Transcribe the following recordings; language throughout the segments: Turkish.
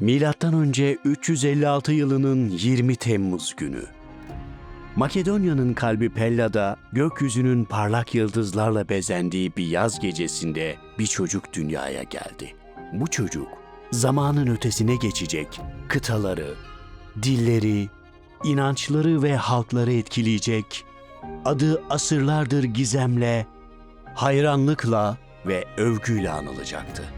Milattan önce 356 yılının 20 Temmuz günü. Makedonya'nın kalbi Pella'da gökyüzünün parlak yıldızlarla bezendiği bir yaz gecesinde bir çocuk dünyaya geldi. Bu çocuk zamanın ötesine geçecek, kıtaları, dilleri, inançları ve halkları etkileyecek, adı asırlardır gizemle, hayranlıkla ve övgüyle anılacaktı.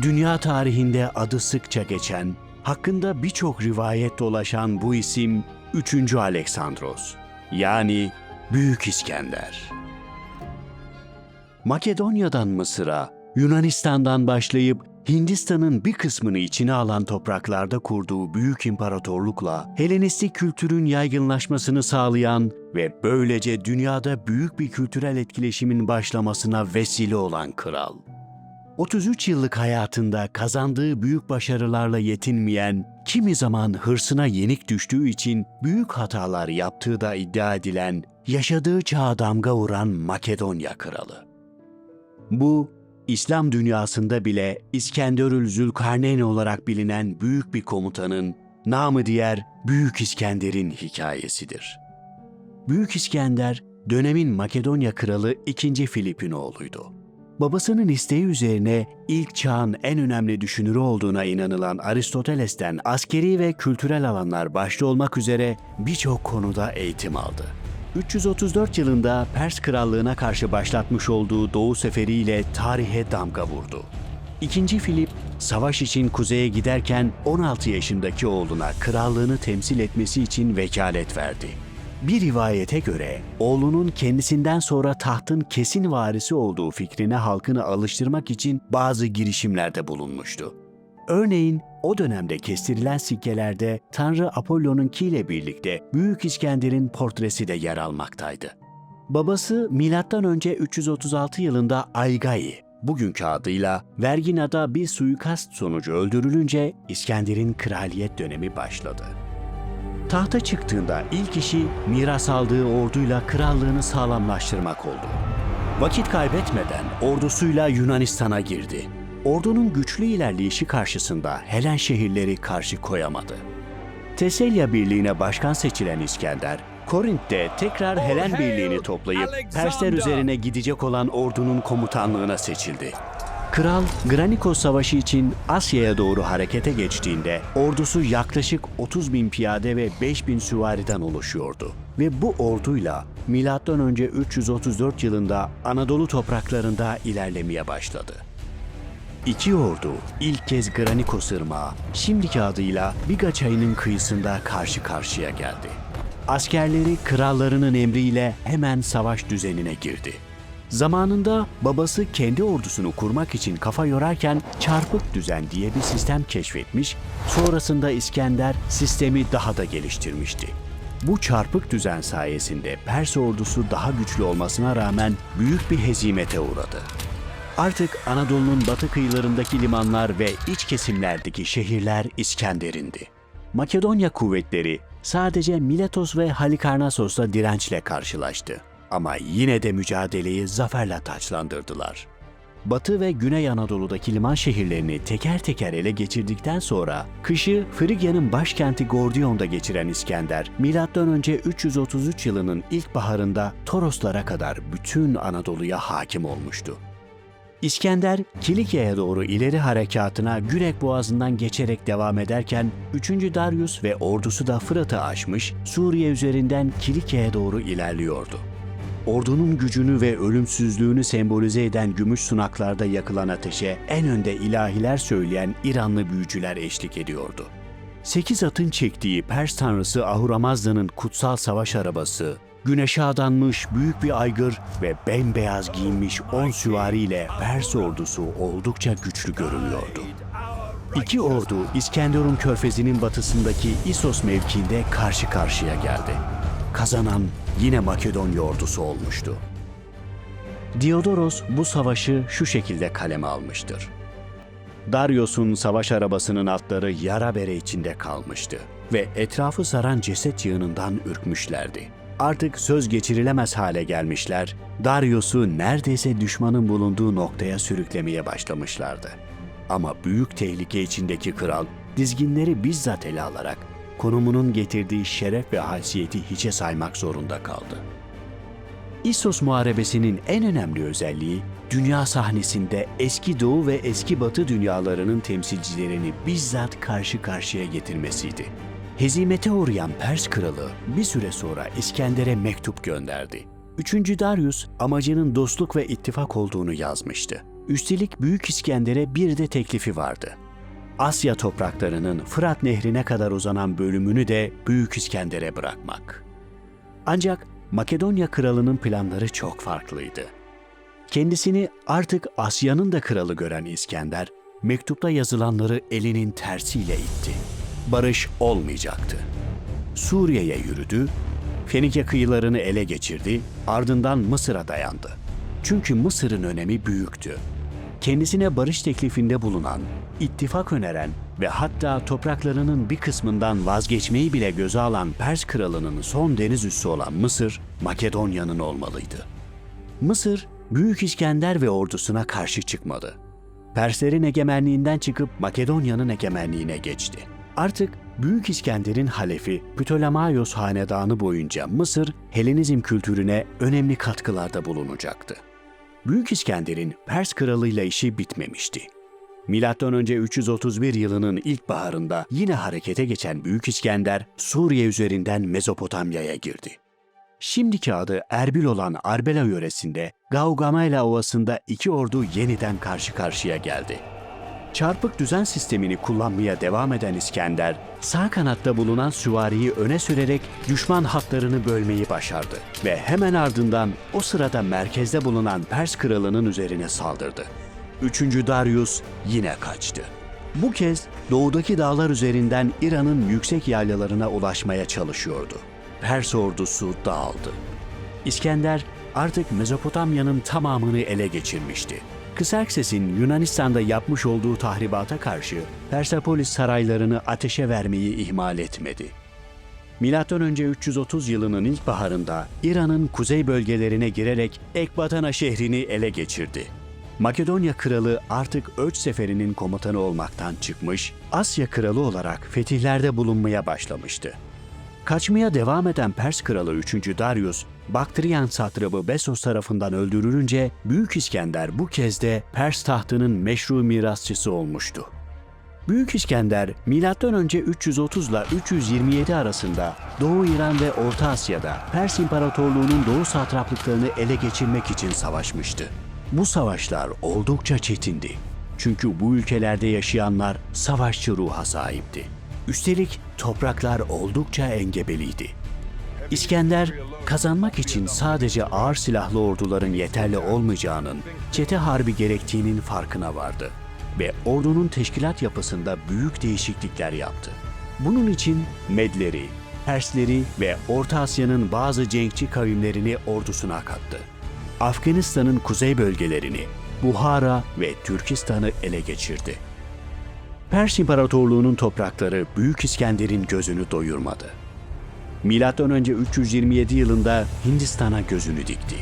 Dünya tarihinde adı sıkça geçen, hakkında birçok rivayet dolaşan bu isim 3. Aleksandros yani Büyük İskender. Makedonya'dan Mısır'a, Yunanistan'dan başlayıp Hindistan'ın bir kısmını içine alan topraklarda kurduğu büyük imparatorlukla Helenistik kültürün yaygınlaşmasını sağlayan ve böylece dünyada büyük bir kültürel etkileşimin başlamasına vesile olan kral. 33 yıllık hayatında kazandığı büyük başarılarla yetinmeyen, kimi zaman hırsına yenik düştüğü için büyük hatalar yaptığı da iddia edilen, yaşadığı çağa damga vuran Makedonya kralı. Bu, İslam dünyasında bile İskenderül Zülkarneyn olarak bilinen büyük bir komutanın, namı diğer Büyük İskender'in hikayesidir. Büyük İskender, dönemin Makedonya kralı 2. Filip'in oğluydu. Babasının isteği üzerine ilk çağın en önemli düşünürü olduğuna inanılan Aristoteles'ten askeri ve kültürel alanlar başta olmak üzere birçok konuda eğitim aldı. 334 yılında Pers krallığına karşı başlatmış olduğu Doğu seferiyle tarihe damga vurdu. İkinci Filip, savaş için kuzeye giderken 16 yaşındaki oğluna krallığını temsil etmesi için vekalet verdi. Bir rivayete göre oğlunun kendisinden sonra tahtın kesin varisi olduğu fikrine halkını alıştırmak için bazı girişimlerde bulunmuştu. Örneğin o dönemde kestirilen sikkelerde Tanrı Apollon'unkiyle birlikte Büyük İskender'in portresi de yer almaktaydı. Babası M.Ö. 336 yılında Aygai, bugünkü adıyla Vergina'da bir suikast sonucu öldürülünce İskender'in kraliyet dönemi başladı. Tahta çıktığında ilk işi miras aldığı orduyla krallığını sağlamlaştırmak oldu. Vakit kaybetmeden ordusuyla Yunanistan'a girdi. Ordunun güçlü ilerleyişi karşısında Helen şehirleri karşı koyamadı. Teselya Birliği'ne başkan seçilen İskender, Korint'te tekrar Helen Birliği'ni toplayıp Persler üzerine gidecek olan ordunun komutanlığına seçildi. Kral Granikos Savaşı için Asya'ya doğru harekete geçtiğinde ordusu yaklaşık 30 bin piyade ve 5 bin süvariden oluşuyordu. Ve bu orduyla M.Ö. 334 yılında Anadolu topraklarında ilerlemeye başladı. İki ordu ilk kez Granikos Irmağı, şimdiki adıyla Biga çayının kıyısında karşı karşıya geldi. Askerleri krallarının emriyle hemen savaş düzenine girdi. Zamanında babası kendi ordusunu kurmak için kafa yorarken çarpık düzen diye bir sistem keşfetmiş, sonrasında İskender sistemi daha da geliştirmişti. Bu çarpık düzen sayesinde Pers ordusu daha güçlü olmasına rağmen büyük bir hezimete uğradı. Artık Anadolu'nun batı kıyılarındaki limanlar ve iç kesimlerdeki şehirler İskender'indi. Makedonya kuvvetleri sadece Miletos ve Halikarnassos'la dirençle karşılaştı. Ama yine de mücadeleyi zaferle taçlandırdılar. Batı ve Güney Anadolu'daki liman şehirlerini teker teker ele geçirdikten sonra kışı Frigya'nın başkenti Gordion'da geçiren İskender, M.Ö. 333 yılının ilkbaharında Toroslara kadar bütün Anadolu'ya hakim olmuştu. İskender, Kilikya'ya doğru ileri harekatına Gürek Boğazı'ndan geçerek devam ederken 3. Darius ve ordusu da Fırat'ı aşmış, Suriye üzerinden Kilikya'ya doğru ilerliyordu. Ordunun gücünü ve ölümsüzlüğünü sembolize eden gümüş sunaklarda yakılan ateşe en önde ilahiler söyleyen İranlı büyücüler eşlik ediyordu. Sekiz atın çektiği Pers tanrısı Ahuramazda'nın kutsal savaş arabası, güneşe adanmış büyük bir aygır ve bembeyaz giyinmiş on süvariyle Pers ordusu oldukça güçlü görünüyordu. İki ordu İskenderun körfezinin batısındaki İsos mevkiinde karşı karşıya geldi. Kazanan yine Makedonya ordusu olmuştu. Diodoros bu savaşı şu şekilde kaleme almıştır. Darius'un savaş arabasının atları yara bere içinde kalmıştı ve etrafı saran ceset yığınından ürkmüşlerdi. Artık söz geçirilemez hale gelmişler, Darius'u neredeyse düşmanın bulunduğu noktaya sürüklemeye başlamışlardı. Ama büyük tehlike içindeki kral dizginleri bizzat ele alarak konumunun getirdiği şeref ve haysiyeti hiçe saymak zorunda kaldı. İssos Muharebesi'nin en önemli özelliği, dünya sahnesinde eski doğu ve eski batı dünyalarının temsilcilerini bizzat karşı karşıya getirmesiydi. Hezimete uğrayan Pers kralı bir süre sonra İskender'e mektup gönderdi. Üçüncü Darius amacının dostluk ve ittifak olduğunu yazmıştı. Üstelik Büyük İskender'e bir de teklifi vardı. Asya topraklarının Fırat Nehri'ne kadar uzanan bölümünü de Büyük İskender'e bırakmak. Ancak Makedonya kralının planları çok farklıydı. Kendisini artık Asya'nın da kralı gören İskender, mektupta yazılanları elinin tersiyle itti. Barış olmayacaktı. Suriye'ye yürüdü, Fenike kıyılarını ele geçirdi, ardından Mısır'a dayandı. Çünkü Mısır'ın önemi büyüktü. Kendisine barış teklifinde bulunan, ittifak öneren ve hatta topraklarının bir kısmından vazgeçmeyi bile göze alan Pers kralının son deniz üssü olan Mısır, Makedonya'nın olmalıydı. Mısır, Büyük İskender ve ordusuna karşı çıkmadı. Perslerin egemenliğinden çıkıp Makedonya'nın egemenliğine geçti. Artık Büyük İskender'in halefi Ptolemaios hanedanı boyunca Mısır, Helenizm kültürüne önemli katkılarda bulunacaktı. Büyük İskender'in Pers kralıyla işi bitmemişti. Milattan önce 331 yılının ilkbaharında yine harekete geçen Büyük İskender Suriye üzerinden Mezopotamya'ya girdi. Şimdiki adı Erbil olan Arbela yöresinde Gaugamela Ovası'nda iki ordu yeniden karşı karşıya geldi. Çarpık düzen sistemini kullanmaya devam eden İskender, sağ kanatta bulunan süvariyi öne sürerek düşman hatlarını bölmeyi başardı ve hemen ardından o sırada merkezde bulunan Pers kralının üzerine saldırdı. Üçüncü Darius yine kaçtı. Bu kez doğudaki dağlar üzerinden İran'ın yüksek yaylalarına ulaşmaya çalışıyordu. Pers ordusu dağıldı. İskender artık Mezopotamya'nın tamamını ele geçirmişti. Kıserkses'in Yunanistan'da yapmış olduğu tahribata karşı Persepolis saraylarını ateşe vermeyi ihmal etmedi. Önce 330 yılının ilkbaharında İran'ın kuzey bölgelerine girerek Ekbatana şehrini ele geçirdi. Makedonya kralı artık Öç seferinin komutanı olmaktan çıkmış, Asya kralı olarak fetihlerde bulunmaya başlamıştı. Kaçmaya devam eden Pers kralı 3. Darius, Baktriyan satrabı Besos tarafından öldürülünce Büyük İskender bu kez de Pers tahtının meşru mirasçısı olmuştu. Büyük İskender M.Ö. 330 ile 327 arasında Doğu İran ve Orta Asya'da Pers İmparatorluğu'nun doğu satraplıklarını ele geçirmek için savaşmıştı. Bu savaşlar oldukça çetindi. Çünkü bu ülkelerde yaşayanlar savaşçı ruha sahipti. Üstelik topraklar oldukça engebeliydi. İskender kazanmak için sadece ağır silahlı orduların yeterli olmayacağının, çete harbi gerektiğinin farkına vardı ve ordunun teşkilat yapısında büyük değişiklikler yaptı. Bunun için Medleri, Persleri ve Orta Asya'nın bazı cenkçi kavimlerini ordusuna kattı. Afganistan'ın kuzey bölgelerini, Buhara ve Türkistan'ı ele geçirdi. Pers İmparatorluğu'nun toprakları Büyük İskender'in gözünü doyurmadı. Önce 327 yılında Hindistan'a gözünü dikti.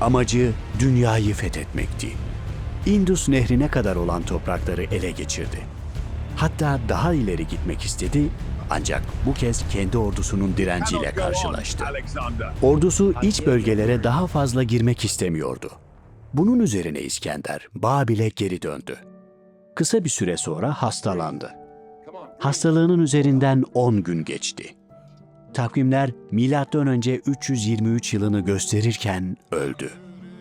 Amacı dünyayı fethetmekti. Indus Nehri'ne kadar olan toprakları ele geçirdi. Hatta daha ileri gitmek istedi ancak bu kez kendi ordusunun direnciyle karşılaştı. Ordusu iç bölgelere daha fazla girmek istemiyordu. Bunun üzerine İskender Babil'e geri döndü. Kısa bir süre sonra hastalandı. Hastalığının üzerinden 10 gün geçti. Takvimler önce 323 yılını gösterirken öldü.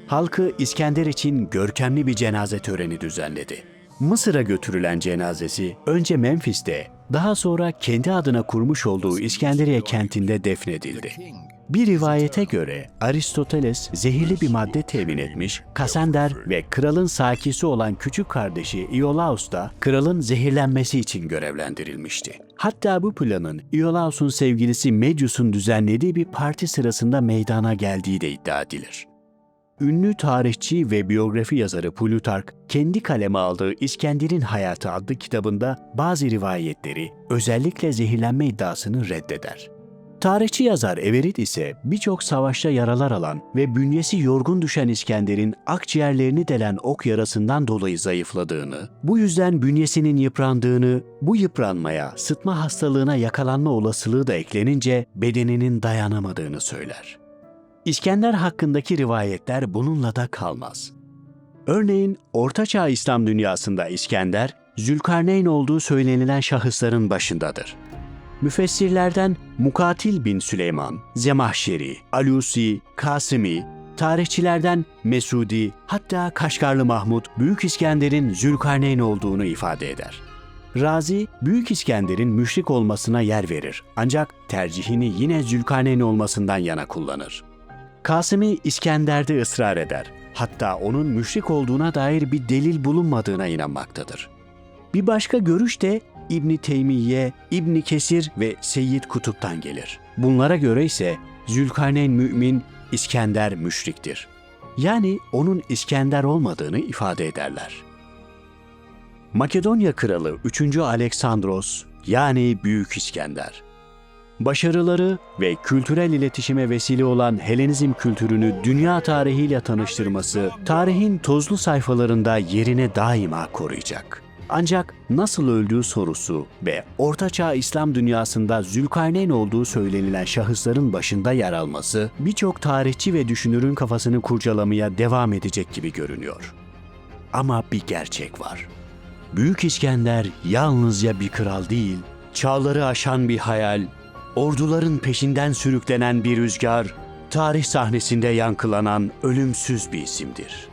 Halkı İskender için görkemli bir cenaze töreni düzenledi. Mısır'a götürülen cenazesi önce Memphis'te, daha sonra kendi adına kurmuş olduğu İskenderiye kentinde defnedildi. Bir rivayete göre Aristoteles zehirli bir madde temin etmiş, Kasender ve kralın sakisi olan küçük kardeşi Iolaus da kralın zehirlenmesi için görevlendirilmişti. Hatta bu planın Iolaus'un sevgilisi Medius'un düzenlediği bir parti sırasında meydana geldiği de iddia edilir. Ünlü tarihçi ve biyografi yazarı Plutark, kendi kaleme aldığı İskender'in Hayatı adlı kitabında bazı rivayetleri, özellikle zehirlenme iddiasını reddeder. Tarihçi yazar Everit ise birçok savaşta yaralar alan ve bünyesi yorgun düşen İskender'in akciğerlerini delen ok yarasından dolayı zayıfladığını, bu yüzden bünyesinin yıprandığını, bu yıpranmaya, sıtma hastalığına yakalanma olasılığı da eklenince bedeninin dayanamadığını söyler. İskender hakkındaki rivayetler bununla da kalmaz. Örneğin Ortaçağ İslam dünyasında İskender, Zülkarneyn olduğu söylenilen şahısların başındadır. Müfessirlerden Mukatil bin Süleyman, Zemahşeri, Alusi, Kasimi, tarihçilerden Mesudi, hatta Kaşgarlı Mahmud, Büyük İskender'in Zülkarneyn olduğunu ifade eder. Razi, Büyük İskender'in müşrik olmasına yer verir ancak tercihini yine Zülkarneyn olmasından yana kullanır. Kasimi İskender'de ısrar eder. Hatta onun müşrik olduğuna dair bir delil bulunmadığına inanmaktadır. Bir başka görüş de İbni Teymiye, İbni Kesir ve Seyyid Kutup'tan gelir. Bunlara göre ise Zülkarneyn mümin, İskender müşriktir. Yani onun İskender olmadığını ifade ederler. Makedonya kralı 3. Aleksandros yani Büyük İskender. Başarıları ve kültürel iletişime vesile olan Helenizm kültürünü dünya tarihiyle tanıştırması, tarihin tozlu sayfalarında yerini daima koruyacak. Ancak nasıl öldüğü sorusu ve Ortaçağ İslam dünyasında Zülkarneyn olduğu söylenilen şahısların başında yer alması birçok tarihçi ve düşünürün kafasını kurcalamaya devam edecek gibi görünüyor. Ama bir gerçek var. Büyük İskender yalnızca bir kral değil, çağları aşan bir hayal, orduların peşinden sürüklenen bir rüzgar, tarih sahnesinde yankılanan ölümsüz bir isimdir.